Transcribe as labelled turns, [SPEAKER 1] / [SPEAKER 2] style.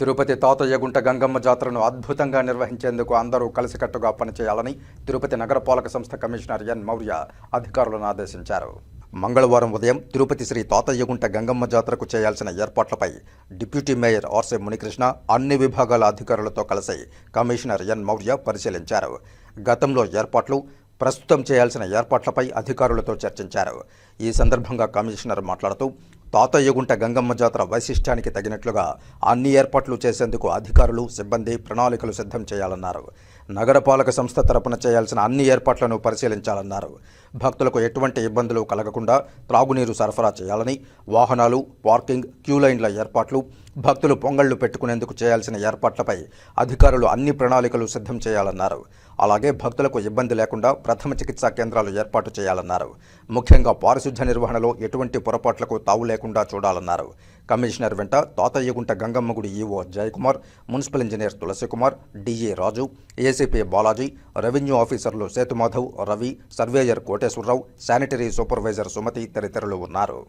[SPEAKER 1] తిరుపతి తాతయ్యగుంట గంగమ్మ జాతరను అద్భుతంగా నిర్వహించేందుకు అందరూ కలిసికట్టుగా పనిచేయాలని తిరుపతి నగరపాలక సంస్థ కమిషనర్ ఎన్ మౌర్య అధికారులను ఆదేశించారు. మంగళవారం ఉదయం తిరుపతి శ్రీ తాతయ్యగుంట గంగమ్మ జాతరకు చేయాల్సిన ఏర్పాట్లపై డిప్యూటీ మేయర్ ఆర్సే మునికృష్ణ అన్ని విభాగాల అధికారులతో కలిసి కమిషనర్ ఎన్ మౌర్య పరిశీలించారు. గతంలో ఏర్పాట్లు ప్రస్తుతం చేయాల్సిన ఏర్పాట్లపై అధికారులతో చర్చించారు. ఈ సందర్భంగా కమిషనర్ మాట్లాడుతూ తాతయ్యగుంట గంగమ్మ జాతర వైశిష్ట్యానికి తగినట్లుగా అన్ని ఏర్పాట్లు చేసేందుకు అధికారులు సిబ్బంది ప్రణాళికలు సిద్ధం చేయాలన్నారు. నగరపాలక సంస్థ తరపున చేయాల్సిన అన్ని ఏర్పాట్లను పరిశీలించాలన్నారు. భక్తులకు ఎటువంటి ఇబ్బందులు కలగకుండా త్రాగునీరు సరఫరా చేయాలని వాహనాలు పార్కింగ్ క్యూ లైన్ల ఏర్పాట్లు భక్తులు పొంగళ్ళు పెట్టుకునేందుకు చేయాల్సిన ఏర్పాట్లపై అధికారులు అన్ని ప్రణాళికలు సిద్ధం చేయాలన్నారు. అలాగే భక్తులకు ఇబ్బంది లేకుండా ప్రథమ చికిత్సా కేంద్రాలు ఏర్పాటు చేయాలన్నారు. ముఖ్యంగా పారిశుద్ధ్య నిర్వహణలో ఎటువంటి పొరపాట్లకు తావు లేకుండా చూడాలన్నారు. కమిషనర్ వెంట తాతయ్యగుంట గంగమ్మ గుడి EO Jayakumar municipal engineer Tulasikumar DA Raju ACP Balaji revenue ఆఫీసర్లు Sethumadhav Ravi surveyor Koteswararao sanitary supervisor Sumathi తదితరులు ఉన్నారు.